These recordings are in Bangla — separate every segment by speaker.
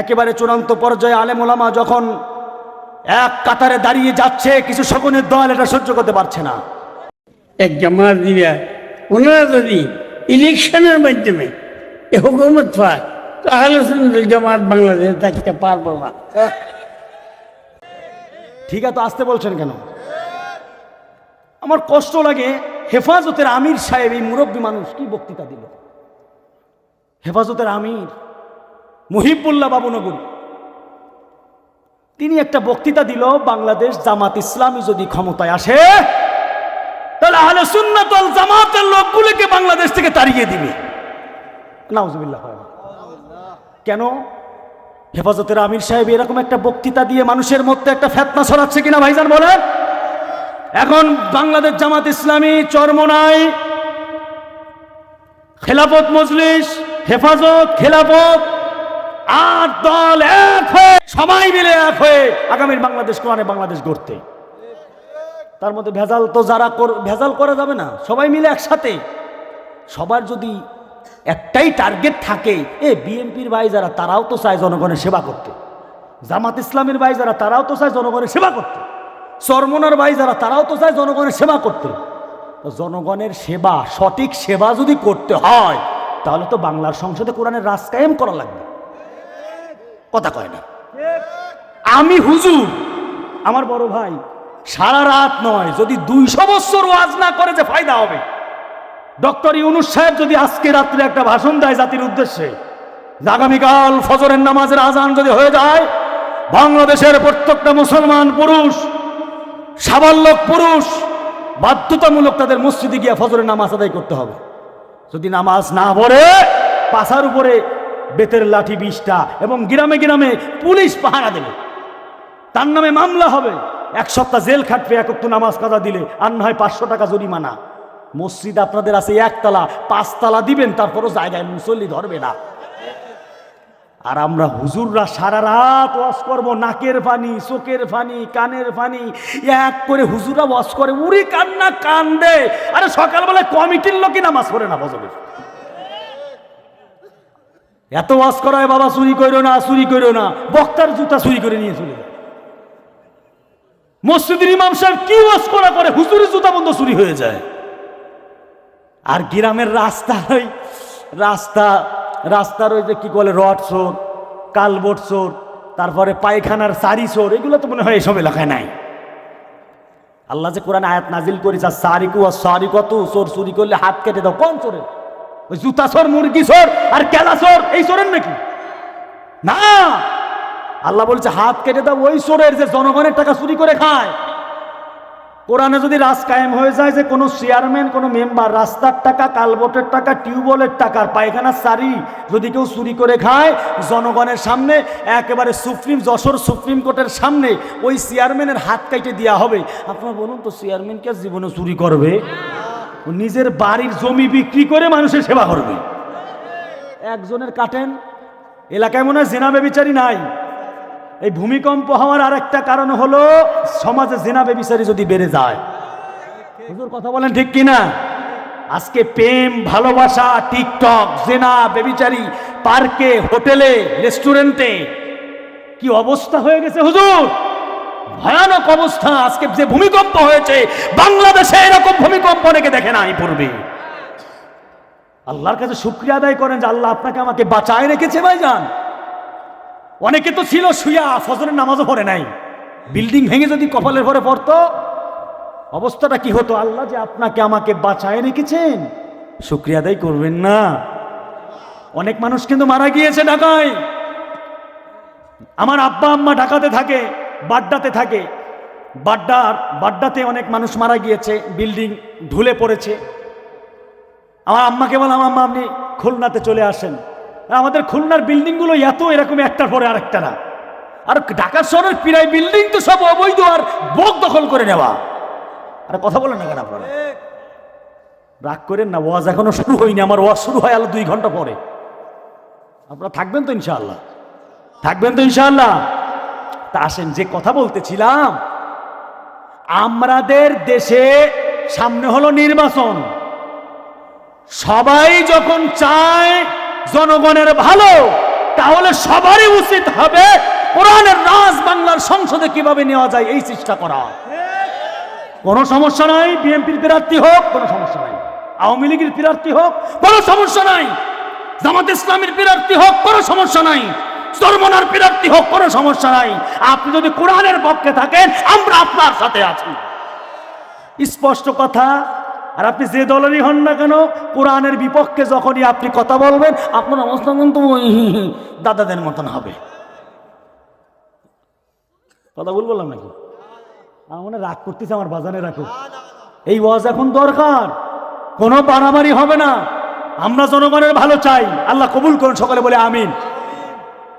Speaker 1: একেবারে চূড়ান্ত পর্যায়ে আলেম ওলামা যখন এক কাতারে দাঁড়িয়ে যাচ্ছে কিছু শকুনের দল এটা সহ্য করতে পারছে না।
Speaker 2: এক জামাত দিবা ওনারা যদি ইলেকশনের মাধ্যমে এ হুকুমত পায় তাহলে জামাত বাংলাদেশে থাকতে পারব না।
Speaker 1: ঠিক আছে আসতে বলছেন কেন? আমার কষ্ট লাগে হেফাজতের আমির সাহেব এই মুরব্বী মানুষ কি বক্তৃতা দিল? হেফাজতের আমির মুহিবুল্লাহ বাবুনগর তিনি একটা বক্তৃতা দিল, বাংলাদেশ জামাত ইসলামী যদি ক্ষমতায় আসে, তাহলে আহলে সুন্নাতল জামাতের লোকগুলোকে বাংলাদেশ থেকে তাড়িয়ে দিবে। নাউজুবিল্লাহ। কেন? হেফাজতের আমির সাহেব এরকম একটা বক্তৃতা দিয়ে মানুষের মধ্যে একটা ফেতনা ছড়াচ্ছে কিনা ভাইজান বলেন? এখন বাংলাদেশ জামাত ইসলামী চরমনাই খেলাফত মজলিস, হেফাজত, খেলাফত আট দল এক হয়ে, সবাই মিলে এক হয়ে আগামীর বাংলাদেশ কোরআনে বাংলাদেশ গড়তে। তার মধ্যে ভেজাল তো যারা ভেজাল করা যাবে না, সবাই মিলে একসাথে। সবার যদি একটাই টার্গেট থাকে, এ বিএনপির ভাই যারা, তারাও তো চায় জনগণের সেবা করতে। জামাত ইসলামের ভাই যারা, তারাও তো চায় জনগণের সেবা করতে। চরমনার ভাই যারা, তারাও তো চায় জনগণের সেবা করতে। জনগণের সেবা, সঠিক সেবা যদি করতে হয়, তাহলে তো বাংলার সংসদে কোরআনের রাজ কায়েম করা লাগবে। কথা কয় না। আমি হুজুর, আমার বড় ভাই, সারা রাত নয়, যদি দুইশো বছর ওয়াজ না করে যে ফায়দা হবে? ডক্টর ইউনুস সাহেব যদি আজকে রাত্রে একটা ভাষণ দেয় জাতির উদ্দেশ্যে আগামীকাল ফজরের নামাজের আজান যদি হয়ে যায়, বাংলাদেশের প্রত্যেকটা মুসলমান পুরুষ সাবাল্যক পুরুষ, বাধ্যতামূলক তাদের মসজিদে গিয়ে ফজরের নামাজ আদায় করতে হবে। যদি নামাজ না পড়ে পাশার উপরে বেতের লাঠি বিষটা এবং গ্রামে গ্রামে পুলিশ পাহারা দেবে। তার নামে মামলা হবে। এক সপ্তাহ জেল খাটবে একত্র নামাজ কাজা দিলে। আর না হয় পাঁচশো টাকা জরিমানা। মসজিদ আপনাদের আছে একতলা। পাঁচতলা দিবেন, তারপরও জায়গায় মুসল্লি ধরবে না। আর আমরা হুজুররা সারা রাত ওয়াশ করব, নাকের ফানি চোখের ফানি কানের ফানি এক করে হুজুরা ওয়াশ করে, উড়ি কান্না কান্দে। আরে সকালবেলায় কমিটির লোকই নামাজ পড়ে না বজবের এত ওয়াশ করা হয় বাবা চুরি করো না, চুরি করো না। বক্তার জুতা চুরি করে নিয়ে চলে মসজিদের ইমাম সাহেব কি ওয়াশ করা করে? হুজুরের জুতা বন্ধ চুরি হয়ে যায়। আর গ্রামের রাস্তা ওই রাস্তা রাস্তার ওই যে কি বলে, রড চোর কালবোট চোর, তারপরে পায়খানার সারি চোর, এগুলো তো মনে হয় এসব এলাকায় নাই। আল্লাহ যে কোরআন আয়াত নাজিল করেছে আর সারিকু আর সারি কত চোর চুরি করলে হাত কেটে দাও, কোন চোরের? ওই জুতা চোর মুরগি চোর আর কেলা চোর এই চোরের নাকি? না। আল্লাহ বলছে, হাত কেটে দাও, ওই চোরের যে জনগণের টাকা চুরি করে খায়। কোরআনে যদি রাজ কায়েম হয়ে যায় যে কোনো চেয়ারম্যান কোনো মেম্বার রাস্তার টাকা, কালবোটের টাকা, টিউবওয়েলের টাকার পায়খানার সারি যদি কেউ চুরি করে খায়, জনগণের সামনে, একেবারে সুপ্রিম, যশোর সুপ্রিম কোর্টের সামনে ওই চেয়ারম্যানের হাত কাইটে দেওয়া হবে। আপনারা বলুন তো চেয়ারম্যান কে জীবনে চুরি করবে? নিজের বাড়ির জমি বিক্রি করে মানুষের সেবা করবে। একজনের কাটেন, এলাকায় মনে হয় জেনাবে বিচারি নাই। এই ভূমিকম্প হওয়ার আর একটা কারণ হলো, সমাজে জেনা বেবিচারি যদি বেড়ে যায়। হুজুর, কথা বলেন ঠিক কিনা? আজকে প্রেম, ভালোবাসা, টিকটক, জেনা বেবিচারি পার্কে, হোটেলে, রেস্টুরেন্টে, কি অবস্থা হয়ে গেছে হুজুর? ভয়ানক অবস্থা। আজকে যে ভূমিকম্প হয়েছে, বাংলাদেশে এরকম ভূমিকম্প অনেকে দেখে নাই পূর্বে। আল্লাহর কাছে শুক্রিয়া আদায় করেন যে আল্লাহ আপনাকে আমাকে বাঁচায় রেখেছে ভাই যান অনেকে তো ছিল শুয়া, ফজরের নামাজও পড়ে নাই। বিল্ডিং ভেঙে যদি কপালের ভরে পড়তো, অবস্থাটা কি হতো? আল্লাহ যে আপনাকে আমাকে বাঁচায় রেখেছেন। শুক্রিয়া আদায় করবেন না। অনেক মানুষ কিন্তু মারা গিয়েছে ঢাকায়। আমার আব্বা আম্মা ঢাকাতে থাকে। বাড্ডাতে থাকে। বাড্ডার, বাড্ডাতে অনেক মানুষ মারা গিয়েছে, বিল্ডিং ঢুলে পড়েছে। আমার আম্মাকে বললাম, আম্মা, আপনি খুলনাতে চলে আসেন। আমাদের খুলনার বিল্ডিংগুলো এত এরকম একটার পরে আরেকটা না। আর ঢাকা শহরের প্রায় বিল্ডিং তো সব অবৈধ আর বোক দখল করে নেওয়া। আর কথা বলেন না কেন আপনারা? রাগ করেন না, ওয়াজ এখনও শুরু হয়নি। আমার ওয়াজ শুরু হয় আলো দুই ঘণ্টা পরে। আপনারা থাকবেন তো ইনশাআল্লাহ? থাকবেন তো ইনশাআল্লাহ? তা আসেন, যে কথা বলতেছিলাম আমাদের দেশে সামনে হলো নির্বাচন। সবাই যখন চায় জনগণের ভালো, তাহলে সবারই উচিত হবে কোরআনের রাজ বাংলার সংসদে কীভাবে নেওয়া যায় এই চেষ্টা করা। কোনো সমস্যা নাই, বিএনপির প্রার্থী হোক, কোনো সমস্যা নাই। আওয়ামী লীগের প্রার্থী হোক, কোনো সমস্যা নাই। জামাত ইসলামের প্রার্থী হোক, কোনো সমস্যা নাই। সরমনার প্রার্থী হোক, কোনো সমস্যা নাই। আপনি যদি কোরআনের পক্ষে থাকেন, আমরা আপনার সাথে আছি। স্পষ্ট কথা, আর আপনি যে দলেরই হন না কেন, কোরআনের বিপক্ষে যখনই আপনি কথা বলবেন, আপনার অবস্থা কিন্তু দাদাদের মতন হবে। কথা ভুল বললাম নাকি? আমার মনে রাগ করতেছে আমার বাজারে রাখো। এই ওয়াজ এখন দরকার। কোনো বাড়াবাড়ি হবে না। আমরা জনগণের ভালো চাই। আল্লাহ কবুল করুন, সকলে বলে আমিন।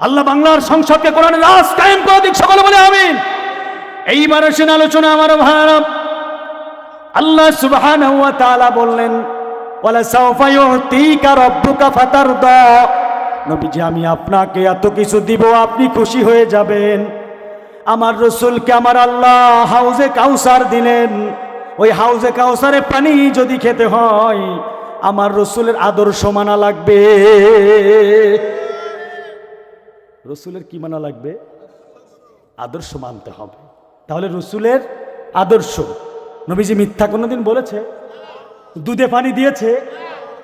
Speaker 1: আল্লাহ বাংলার সংসদকে কোরআনের রাজ কায়েম করে দিক, সকলে বলে আমিন। এইবার আসেন আলোচনা আমার ভাইরা আল্লাহ সুবহানাহু ওয়া তাআলা বললেন, ওয়ালা সাওফা ইউতিকা রাব্বুকা ফাতারদা। নবীজি, আমি আপনাকে এত কিছু দিব, আপনি খুশি হয়ে যাবেন। আমার রসুলকে আমার আল্লাহ হাউজে কাউসার দিলেন। ওই হাউজে কাউসারে পানি যদি খেতে হয়, আমার রসুলের আদর্শ মানা লাগবে। রসুলের কি মানা লাগবে? আদর্শ মানতে হবে। তাহলে রসুলের আদর্শ, নবীজি মিথ্যা কোনোদিন বলেছে? দুধে পানি দিয়েছে,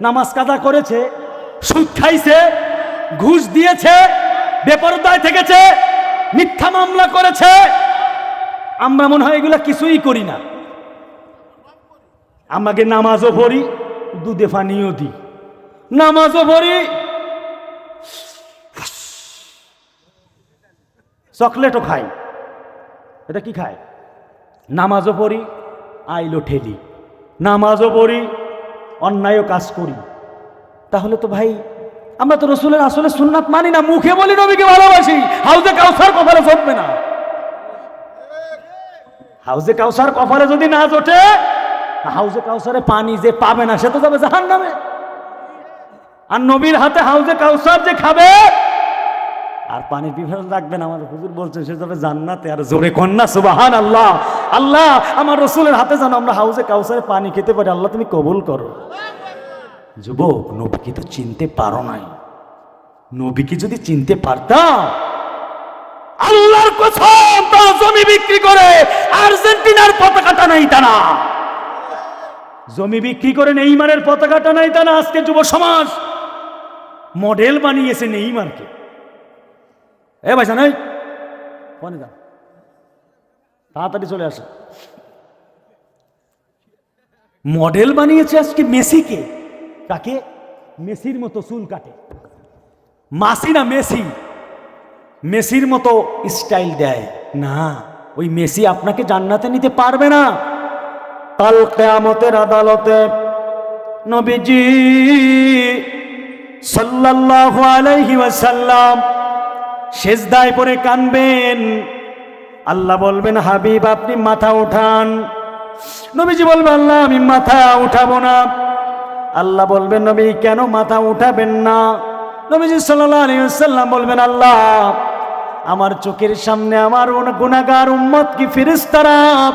Speaker 1: নামাজ কাদা করেছে, সুদ খাইছে, ঘুষ দিয়েছে, বেপরদায় থেকেছে, মিথ্যা মামলা করেছে। আমরা মনে হয় এগুলা কিছুই করি না। আমাকে নামাজও পড়ি, দুধে পানিও দিই। নামাজও পড়ি চকলেটও খাই এটা কি খায়? নামাজও পড়ি আইলো ঠেলি। নামাজও পড়ি, অন্যায়ও কাজ করি। তাহলে তো ভাই, আমরা তো রসুলের আসলে সুন্নাত মানি না, মুখে বলি নবীকে ভালোবাসি, হাউজে কাউসার কপালে জমবে না। হাউজে কাউসার কপালে যদি না জোটে হাউজে কাউসারে পানি যে পাবে না, সে তো যাবে জাহান নামে আর নবীর হাতে হাউজে কাউসার যে খাবে আর পানির বিভাজন রাখবেন আমার হুজুর বলছেন সে যাবে জান্নাতে। আর জোরে কন্যা সুবাহান আল্লাহ আল্লাহ আমার রসুলের হাতে যেন আমরা হাউসে কাউসারে পানি খেতে পারি, আল্লাহ তুমি কবুল করো। যুবক, নবীকে তো চিনতে পারো নাই। নবীকে যদি চিনতে পারতাম আল্লাহর কসম তা জমি বিক্রি করে আর্জেন্টিনার পতাকাটা নাই তা না। জমি বিক্রি করে নেইমারের পতাকাটা নাই তা না আজকে যুব সমাজ। মডেল বানিয়েছে নেইমারকে। এ ভাইসা নাই ফোনে যান তাড়াতাড়ি চলে আসে। মডেল বানিয়েছে আজকে মেসিকে। কাকে? মেসির মতো চুল কাটে। মাসি না মেসি? মেসির মতো স্টাইল দেয়। না, ওই মেসি আপনাকে জান্নাতে নিতে পারবে না। কাল কেয়ামতের আদালতে নবীজি সাল্লাল্লাহু আলাইহি ওয়াসাল্লাম সেজদায় পরে কানবেন। আল্লাহ বলবেন, হাবিব, আপনি মাথা উঠান। নবীজি বলবেন আল্লাহ, আমি মাথা উঠাবো না। আল্লাহ বলবেন, নবী, কেন মাথা উঠাবেন না? নবীজি আলাইহি বলবেন, আল্লাহ, আমার চোখের সামনে আমার গুনাহগার উম্মত কি ফেরেশতারা?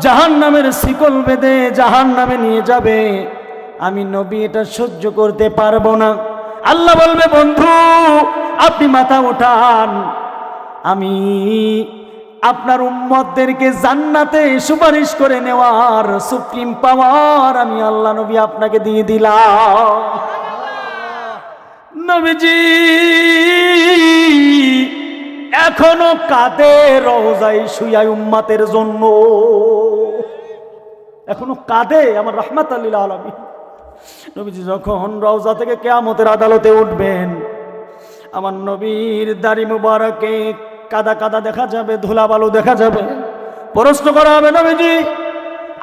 Speaker 1: জাহান নামের শিকল বেঁধে জাহান নামে নিয়ে যাবে। আমি নবী এটা সহ্য করতে পারব না। আল্লাহ বলবে, বন্ধু আপনি মাথা উঠান আমি আপনার উম্মতদেরকে জান্নাতে সুপারিশ করে নেওয়ার সুপ্রিম পাওয়ার আমি আল্লাহ নবী আপনাকে দিয়ে দিলাম। নবীজি, এখনও কাঁদে রোজাই শুয়াই উম্মাতের জন্য। এখনও কাঁদে আমার রহমাত আল্লিল আলমী নবীজি যখন রওজা থেকে কেয়ামতের আদালতে উঠবেন আমার নবীর দাড়ি মুবারকে কাদা কাদা দেখা যাবে, ধুলা বালু দেখা যাবে। প্রশ্ন করা হবে, নবীজি,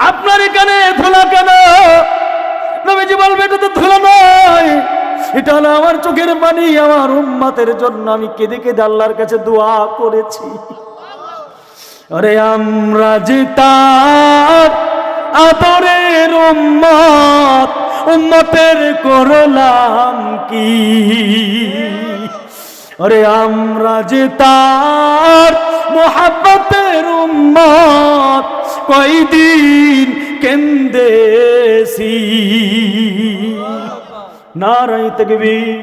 Speaker 1: আপনার এখানে ধুলা কেন? নবীজি বলবে, এটা তো ধুলা নয়। এটা হলো আমার চোখের পানি, আমার উম্মাতের জন্য। আমি কেঁদে কেঁদে আল্লাহর কাছে দোয়া করেছি। আরে আমরা যে তার আদরের উম্মত, উম্মতের করলাম কি? আরে আমরা যে তার মোহাব্বতের উম্মত কয়দিন কেন্দেছি? নারাই তকবীর।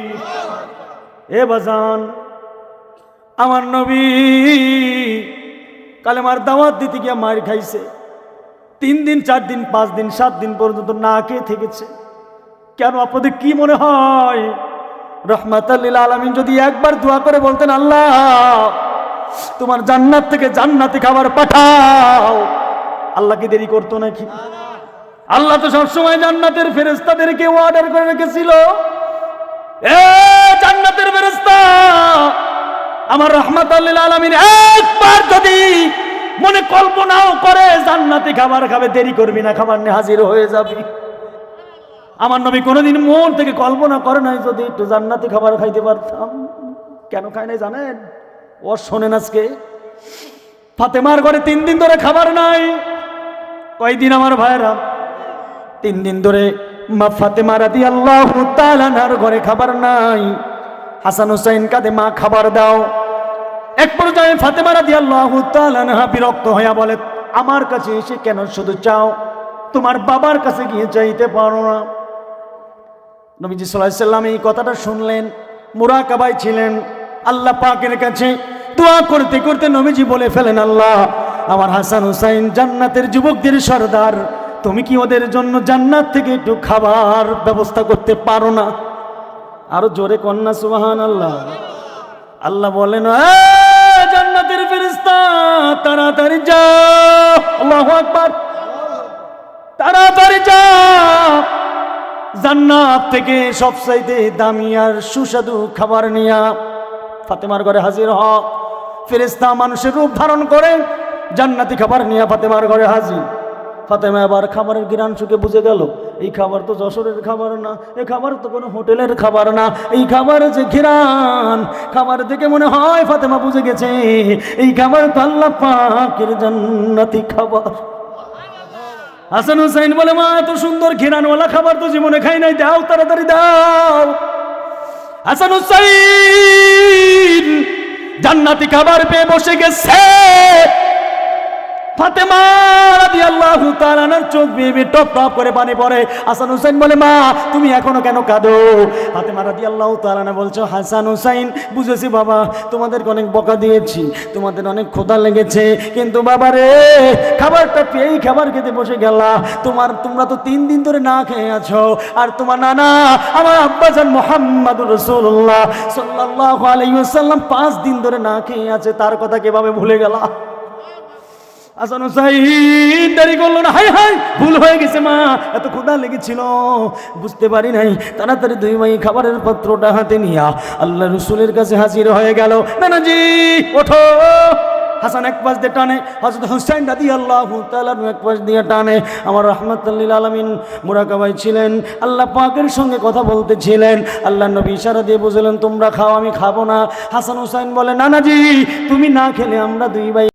Speaker 1: এ বাজান, আমার নবী কালেমার দাওয়াত দিতে গিয়ে মার খাইছে। তিন দিন, চার দিন, পাঁচ দিন, সাত দিন পর্যন্ত না খেয়ে থেকেছে। কেন আপনাদের কি মনে হয়? রহমাতাল্লিল আলমিন যদি একবার দোয়া করে বলতেন, আল্লাহ, তোমার জান্নাত থেকে জান্নাতে খাবার পাঠাও। আল্লাহ কি দেরি করতো নাকি? আল্লাহ তো সবসময় জান্নাতের ফেরেস্তাদেরকে অর্ডার করে রেখেছিল। এ জান্নাতের ফেরেস্তা আমার রহমত আলমিন একবার যদি মনে কল্পনাও করে জান্নাতে খাবার খাবে, দেরি করবি না খাবার নিয়ে হাজির হয়ে যাবি। আমার নবী কোনোদিন মন থেকে কল্পনা করে নাই যদি একটু জান্নাতি খাবার খাইতে পারতাম। কেন খায় নাই জানেন? ও শোনেন আজকে, ফাতেমার ঘরে তিন দিন ধরে খাবার নাই। কয়দিন আমার ভাইরা তিন দিন ধরে মা ফাতেমা রাদি আল্লাহ তালানার ঘরে খাবার নাই। হাসান হুসাইন কাঁদে মা, খাবার দাও। এক পর্যায়ে ফাতেমা রাদি আল্লাহ তালানহা বিরক্ত হইয়া বলে, আমার কাছে এসে কেন শুধু চাও? তোমার বাবার কাছে গিয়ে চাইতে পারো না। নবীজি সাল্লাহ সাল্লাম এই কথাটা শুনলেন মুরাকাবাই ছিলেন। আল্লাহ পাকের কাছে দোয়া করতে করতে নবীজি বলে ফেলেন আল্লাহ আমার হাসান হুসাইন জান্নাতের যুবকদের সর্দার তুমি কি ওদের জন্য জান্নাত থেকে একটু খাবার ব্যবস্থা করতে পারো না? আরও জোরে কন্যা সুবাহান আল্লাহ আল্লাহ বলেন "এ, জান্নাতের ফেরেশতা তাড়াতাড়ি যাও আল্লাহু আকবার। তাড়াতাড়ি যাও জান্নাত থেকে সবচাইতে দামি আর সুস্বাদু খাবার নিয়া ফাতেমার ঘরে হাজির হ। ফেরেস্তা মানুষের রূপ ধারণ করে জান্নাতি খাবার নিয়ে ফাতেমার ঘরে হাজির। ফাতেমা আবার খাবারের গিরান সুখে বুঝে গেল, এই খাবার তো যশোরের খাবার না এই খাবার তো কোনো হোটেলের খাবার না, এই খাবার যে ঘিরান খাবার দেখে মনে হয় ফাতেমা বুঝে গেছে, এই খাবার তো আল্লাহ পাকের জান্নাতি খাবার। হাসান হুসাইন বলে, মা, এত সুন্দর ঘিরানওয়ালা খাবার তো জীবনে খাই নাই। দাও, তাড়াতাড়ি দাও। হাসান হুসাইন জান্নাতি খাবার পেয়ে বসে গেছে। ফাতেমা রাদিয়াল্লাহু চোখ টপ টপ করে বলে, মা, তুমি এখনও কেন কাঁদো? বলছো, হাসান বুঝেছি বাবা, তোমাদেরকে অনেক বকা দিয়েছি, তোমাদের অনেক ক্ষুধা লেগেছে, কিন্তু বাবা রে, খাবারটা পেয়েই খাবার খেতে বসে গেলা। তোমার, তোমরা তো তিন দিন ধরে না খেয়ে আছো। আর তোমার নানা, আমার আব্বাজান মোহাম্মদুর রসুল্লাহ সাল্লাল্লাহু আলাইহি পাঁচ দিন ধরে না খেয়ে আছে, তার কথা কীভাবে ভুলে গেলা? হাসান হুসাইন দেরি করল না। হাই হাই ভুল হয়ে গেছে মা। এত ক্ষুধা লেগেছিল। বুঝতে পারি নাই। তাড়াতাড়ি দুই মাই খাবারের পত্রটা হাতে নিয়া আল্লাহ রসুলের কাছে হাজির হয়ে গেল। নানাজি, ওঠো। হাসান এক পাশ দিয়ে টানে। হজরত হুসাইন দাদি আল্লাহ তালানু এক পাশ দিয়ে টানে। আমার রহমতুল্লিল আলমিন মুরাকাবাই ছিলেন। আল্লাহ পাকের সঙ্গে কথা বলতেছিলেন। আল্লাহ নবী ইশারা দিয়ে বুঝলেন, তোমরা খাও, আমি খাব না। হাসান হুসাইন বলে, নানাজি, তুমি না খেলে আমরা দুই ভাই